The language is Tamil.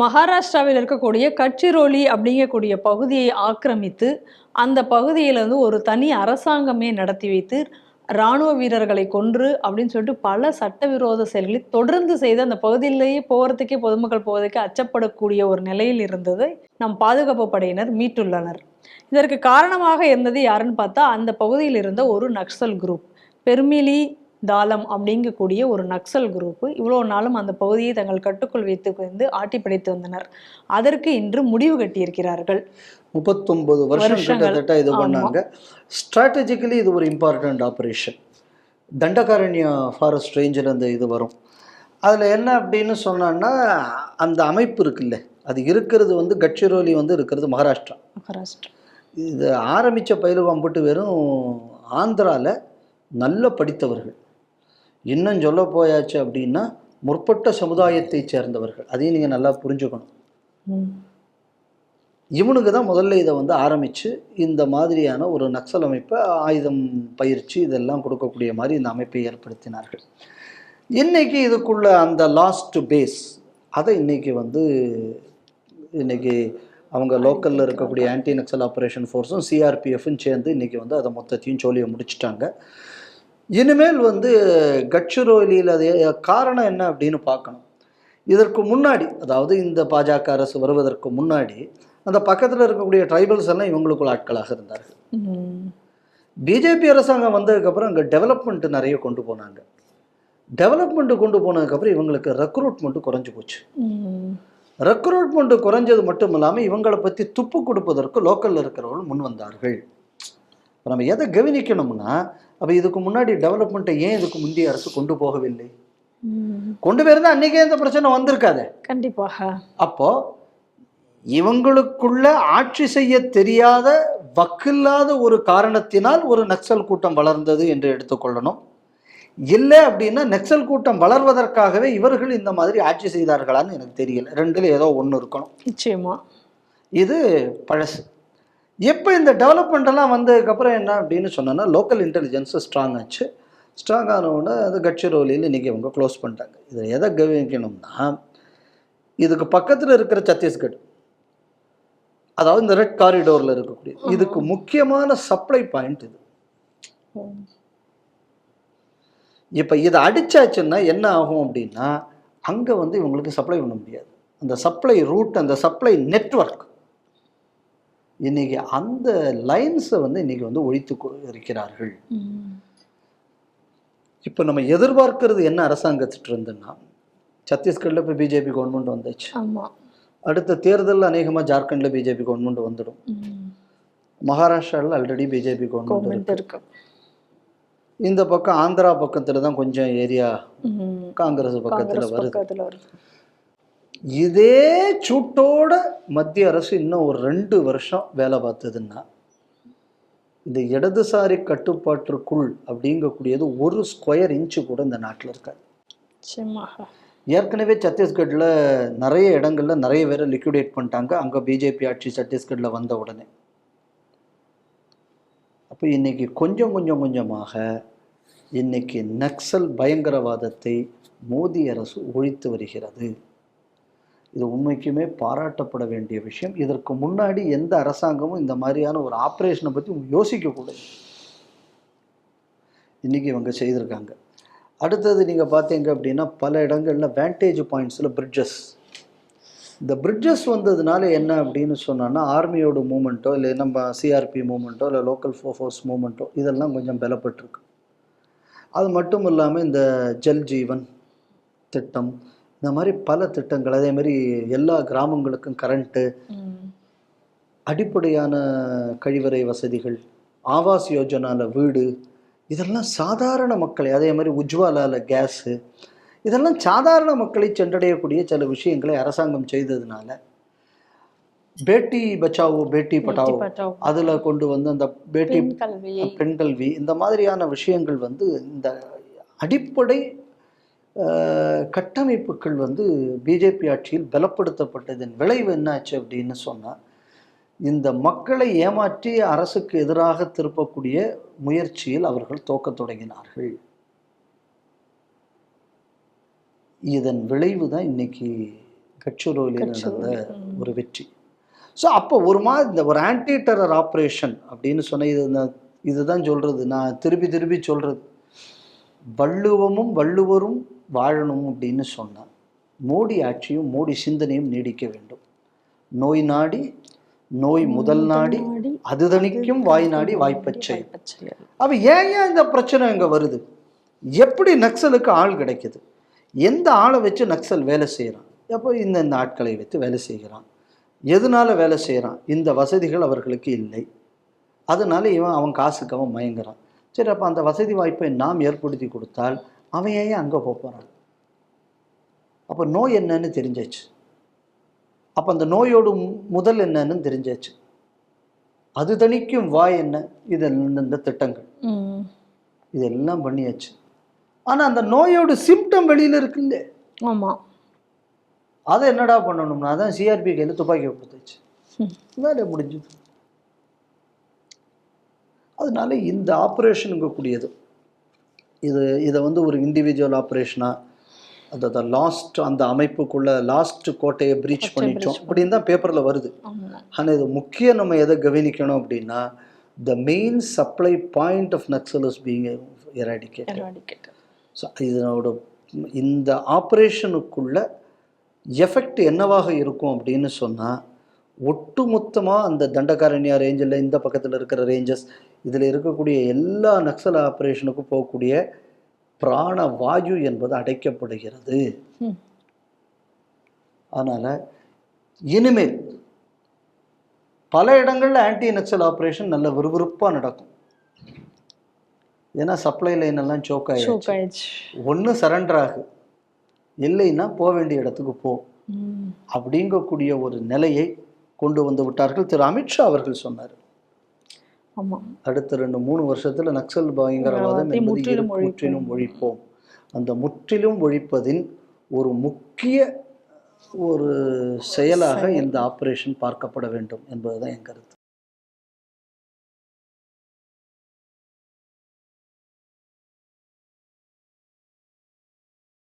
மகாராஷ்டிராவில் இருக்கக்கூடிய கட்சிரோலி அப்படிங்கக்கூடிய பகுதியை ஆக்கிரமித்து அந்த பகுதியிலிருந்து ஒரு தனி அரசாங்கமே நடத்தி வைத்து இராணுவ வீரர்களை கொன்று அப்படின்னு சொல்லிட்டு பல சட்டவிரோத செயல்களை தொடர்ந்து செய்து அந்த பகுதியிலேயே போகிறதுக்கே பொதுமக்கள் போவதற்கு அச்சப்படக்கூடிய ஒரு நிலையில் இருந்ததை நம் பாதுகாப்பு படையினர் மீட்டுள்ளனர். இதற்கு காரணமாக இருந்தது யாருன்னு பார்த்தா அந்த பகுதியில் இருந்த ஒரு நக்சல் குரூப் பெருமிலி தாளம் அப்படிங்கக்கூடிய ஒரு நக்சல் குரூப் இவ்வளோ நாளும் அந்த பகுதியை தங்கள் கட்டுக்குள் வைத்து வந்து ஆட்டி படைத்து வந்தனர். அதற்கு இன்று முடிவு கட்டியிருக்கிறார்கள். முப்பத்தொன்பது வருஷம். கிட்டத்தட்ட இது. பண்ணாங்க. ஸ்ட்ராட்டஜிக்கலி இது ஒரு இம்பார்ட்டண்ட் ஆப்ரேஷன் தண்டகாரண்யா ஃபாரஸ்ட் ரேஞ்சில் அந்த இது வரும். அதில் என்ன அப்படின்னு சொன்னான்னா அந்த அமைப்பு இருக்குல்ல அது இருக்கிறது வந்து கட்சிரோலி வந்து இருக்கிறது மகாராஷ்டிரா. மகாராஷ்டிரா. இது ஆரம்பித்த பயிலுக்கு அம்பிட்டு வெறும் ஆந்திராவில் நல்ல படித்தவர்கள். இன்னும் சொல்ல போயாச்சு அப்படின்னா முற்பட்ட சமுதாயத்தைச் சேர்ந்தவர்கள். அதையும் நீங்கள் நல்லா புரிஞ்சுக்கணும். இவனுக்கு தான் முதல்ல இதை வந்து ஆரம்பித்து இந்த மாதிரியான ஒரு நக்சல் அமைப்பை ஆயுதம் பயிற்சி இதெல்லாம் கொடுக்கக்கூடிய மாதிரி இந்த அமைப்பை ஏற்படுத்தினார்கள். இன்னைக்கு இதுக்குள்ள அந்த லாஸ்ட் பேஸ் அதை இன்னைக்கு வந்து இன்னைக்கு அவங்க லோக்கலில் இருக்கக்கூடிய ஆன்டி நக்சல் ஆப்ரேஷன் ஃபோர்ஸும் சிஆர்பிஎஃப்பும் சேர்ந்து இன்னைக்கு வந்து அதை மொத்தத்தையும் சோழியை முடிச்சிட்டாங்க. இனிமேல் வந்து கட்சுரோலியில் அது காரணம் என்ன அப்படின்னு பார்க்கணும். இதற்கு முன்னாடி அதாவது இந்த பாஜக அரசு வருவதற்கு முன்னாடி அந்த பக்கத்தில் இருக்கக்கூடிய ட்ரைபல்ஸ் எல்லாம் இவங்களுக்குள்ள ஆட்களாக இருந்தார்கள். பிஜேபி அரசாங்கம் வந்ததுக்கப்புறம் அங்கே டெவலப்மெண்ட்டு நிறைய கொண்டு போனாங்க. டெவலப்மெண்ட்டு கொண்டு போனதுக்கப்புறம் இவங்களுக்கு ரெக்ரூட்மெண்ட்டு குறைஞ்சி போச்சு. ரெக்ரூட்மெண்ட்டு குறைஞ்சது மட்டும் இல்லாமல் இவங்களை பற்றி துப்பு கொடுப்பதற்கு லோக்கலில் இருக்கிறவர்கள் முன் வந்தார்கள். இப்போ நம்ம எதை கவனிக்கணும்னா அப்போ இதுக்கு முன்னாடி டெவலப்மெண்ட்டை ஏன் இதுக்கு முந்தைய அரசு கொண்டு போகவில்லை. கொண்டு போயிருந்தா அன்றைக்கே இந்த பிரச்சனை வந்திருக்காதே. கண்டிப்பாக. அப்போ இவங்களுக்குள்ள ஆட்சி செய்ய தெரியாத வக்கில்லாத ஒரு காரணத்தினால் ஒரு நக்சல் கூட்டம் வளர்ந்தது என்று எடுத்துக்கொள்ளணும் இல்லை அப்படின்னா நக்சல் கூட்டம் வளர்வதற்காகவே இவர்கள் இந்த மாதிரி ஆட்சி செய்தார்களான்னு எனக்கு தெரியல. ரெண்டுல ஏதோ ஒன்று இருக்கணும். நிச்சயமா. இது பழசு. எப்போ இந்த டெவலப்மெண்ட் எல்லாம் வந்ததுக்கப்புறம் என்ன அப்படின்னு சொன்னோன்னா லோக்கல் இன்டெலிஜென்ஸ் ஸ்ட்ராங் ஆச்சு. ஸ்ட்ராங் ஆனவுடனே அது கட்சிரோலியில் இன்றைக்கி அவங்க க்ளோஸ் பண்ணிட்டாங்க. இதில் எதை கவனிக்கணும்னா இதுக்கு பக்கத்தில் இருக்கிற சத்தீஸ்கட் அதாவது இந்த ரெட் காரிடோரில் இருக்கக்கூடிய இதுக்கு முக்கியமான சப்ளை பாயிண்ட் இது. இப்போ இதை அடிச்சாச்சுன்னா என்ன ஆகும் அப்படின்னா அங்கே வந்து இவங்களுக்கு சப்ளை பண்ண முடியாது. அந்த சப்ளை ரூட் அந்த சப்ளை நெட்வொர்க் இன்னைக்கு அந்த லைன்ஸை வந்து இன்னைக்கு வந்து ஒழித்து இருக்கிறார்கள். இப்போ நம்ம எதிர்பார்க்கிறது என்ன அரசாங்கத்திட்ட இருந்துன்னா சத்தீஸ்கரில் இப்போ பிஜேபி கவர்மெண்ட் வந்துச்சு. அடுத்த தேர்தலில் அநேகமாக ஜார்க்கண்டில் பிஜேபி கவர்மெண்ட் வந்துடும். மகாராஷ்டிராவில் ஆல்ரெடி பிஜேபி கவர்மெண்ட் இருக்கு. இந்த பக்கம் ஆந்திரா பக்கத்தில் தான் கொஞ்சம் ஏரியா. காங்கிரஸ் பக்கத்துல வருது. இதே சூட்டோட மத்திய அரசு இன்னும் ஒரு ரெண்டு வருஷம் வேலை பார்த்ததுன்னா இந்த இடதுசாரி கட்டுப்பாட்டிற்குள் அப்படிங்கக்கூடியது ஒரு ஸ்கொயர் இன்ச்சு கூட இந்த நாட்டில் இருக்காது. ஏற்கனவே சத்தீஸ்கட்டில் நிறைய இடங்கள்ல நிறைய பேரை லிக்விடேட் பண்ணிட்டாங்க. அங்கே பிஜேபி ஆட்சி சத்தீஸ்கட்டில் வந்த உடனே. அப்போ இன்னைக்கு கொஞ்சம் கொஞ்சம் கொஞ்சமாக இன்னைக்கு நக்சல் பயங்கரவாதத்தை மோடி அரசு ஒழித்து வருகிறது. இது உண்மைக்குமே பாராட்டப்பட வேண்டிய விஷயம். இதற்கு முன்னாடி எந்த அரசாங்கமும் இந்த மாதிரியான ஒரு ஆப்ரேஷனை பற்றி யோசிக்கக்கூடாது இன்னைக்கு இவங்க செய்திருக்காங்க. அடுத்தது நீங்கள் பார்த்தீங்க அப்படின்னா பல இடங்களில் வேண்டேஜ் பாயிண்ட்ஸில் பிரிட்ஜஸ் இந்த பிரிட்ஜஸ் வந்ததுனால என்ன அப்படின்னு சொன்னோன்னா ஆர்மியோட மூமெண்ட்டோ இல்லை நம்ம சிஆர்பி மூமெண்ட்டோ இல்லை லோக்கல் ஃபோர்ஸ் மூமெண்ட்டோ இதெல்லாம் கொஞ்சம் பலப்பட்டிருக்கு. அது மட்டும் இல்லாமல் இந்த ஜல் ஜீவன் திட்டம் இந்த மாதிரி பல திட்டங்கள் அதே மாதிரி எல்லா கிராமங்களுக்கும் கரண்ட்டு. அடிப்படையான கழிவறை வசதிகள் ஆவாஸ் யோஜனால வீடு இதெல்லாம் சாதாரண மக்களை அதே மாதிரி உஜ்வாலால கேஸு இதெல்லாம் சாதாரண மக்களை சென்றடையக்கூடிய சில விஷயங்களை அரசாங்கம் செய்ததுனால பேட்டி பச்சாவோ பேட்டி பட்டாவோ. அதில் கொண்டு வந்து அந்த பேட்டி பெண் கல்வியை பெண் கல்வி இந்த மாதிரியான விஷயங்கள் வந்து இந்த அடிப்படை கட்டமைப்புகள் வந்து பிஜேபி ஆட்சியில் பலப்படுத்தப்பட்டதன் விளைவு என்னாச்சு அப்படின்னு சொன்னால் இந்த மக்களை ஏமாற்றி அரசுக்கு எதிராக திருப்பக்கூடிய முயற்சியில் அவர்கள் தோக்கத் தொடங்கினார்கள். இதன் விளைவு தான் இன்னைக்கு கட்சுரோலியில் நடந்த. ஒரு வெற்றி. ஸோ அப்போ ஒரு மாதிரி இந்த ஒரு ஆன்டி டெரர் ஆப்ரேஷன் அப்படின்னு சொன்ன இது இதுதான் சொல்கிறது நான் திருப்பி திருப்பி சொல்கிறது வள்ளுவமும் வள்ளுவரும் வாழணும் அப்படின்னு சொன்னான். மோடி ஆட்சியும் மோடி சிந்தனையும் நீடிக்க வேண்டும். நோய் நாடி நோய் முதல் நாடி அது தணிக்கும் வாய் நாடி வாய்ப்பச்சை வாய்ப்பச்சை. அப்ப ஏன் ஏன் இந்த பிரச்சனை இங்க வருது? எப்படி நக்சலுக்கு ஆள் கிடைக்குது? எந்த ஆளை வச்சு நக்சல் வேலை செய்கிறான் அப்போ இந்த இந்த ஆட்களை வைத்து வேலை செய்கிறான்? எதனால வேலை செய்கிறான் இந்த வசதிகள் அவர்களுக்கு இல்லை. அதனால இவன் அவன் காசுக்கு அவன் மயங்குறான். சரி அப்போ அந்த வசதி வாய்ப்பை நாம் ஏற்படுத்தி கொடுத்தால் அவன் ஏன் அங்கே போகிறான் அப்போ நோய் என்னன்னு தெரிஞ்சாச்சு. அப்போ அந்த நோயோட முதல் என்னன்னு தெரிஞ்சாச்சு. அது தணிக்கும் வாய் என்ன? இது இந்த திட்டங்கள். இதெல்லாம் பண்ணியாச்சு. ஆனால் அந்த நோயோட சிம்டம் வெளியில் இருக்குல்ல ஆமா. அதை என்னடா பண்ணணும்னா அதான் சிஆர்பி கையில் துப்பாக்கி கொடுத்துச்சு. வேலை முடிஞ்சுது. அதனால இந்த ஆப்ரேஷனுங்க கூடியது இது இதை வந்து ஒரு இண்டிவிஜுவல் ஆப்ரேஷனா அந்த லாஸ்ட் அந்த அமைப்புக்குள்ள லாஸ்ட் கோட்டையை பிரீச் பண்ணிட்டோம் அப்படின்னு தான் பேப்பரில் வருது. ஆனால் இது முக்கியம் நம்ம எதை கவனிக்கணும் அப்படின்னா the main supply point of Naxal is being eradicate. So இதனோட இந்த ஆப்ரேஷனுக்குள்ள எஃபெக்ட் என்னவாக இருக்கும் அப்படின்னு சொன்னால் ஒட்டுமொத்தமாக அந்த தண்டகாரண்யா ரேஞ்சில் இந்த பக்கத்தில் இருக்கிற ரேஞ்சஸ் இதில் இருக்கக்கூடிய எல்லா நக்சல் ஆப்ரேஷனுக்கும் போகக்கூடிய பிராண வாயு என்பது அடைக்கப்படுகிறது. அதனால் இனிமேல் பல இடங்களில் ஆன்டி நக்சல் ஆப்ரேஷன் நல்ல விறுவிறுப்பாக நடக்கும் ஏன்னா சப்ளை லைன் எல்லாம் சோக் ஆயிடுச்சு. ஒன்று சரண்டர் ஆகு இல்லைன்னா போக வேண்டிய இடத்துக்கு போ. அப்படிங்கக்கூடிய ஒரு நிலையை கொண்டு வந்து விட்டார்கள் திரு அமித்ஷா அவர்கள் சொன்னார் அடுத்த ரெண்டு மூணு வருஷத்துல நக்சல் பயங்கரவாதம் முற்றிலும் ஒழிப்போம். அந்த முற்றிலும் ஒழிப்பதின் ஒரு முக்கிய ஒரு செயலாக இந்த ஆபரேஷன் பார்க்கப்பட வேண்டும் என்பதுதான் என் கருத்து.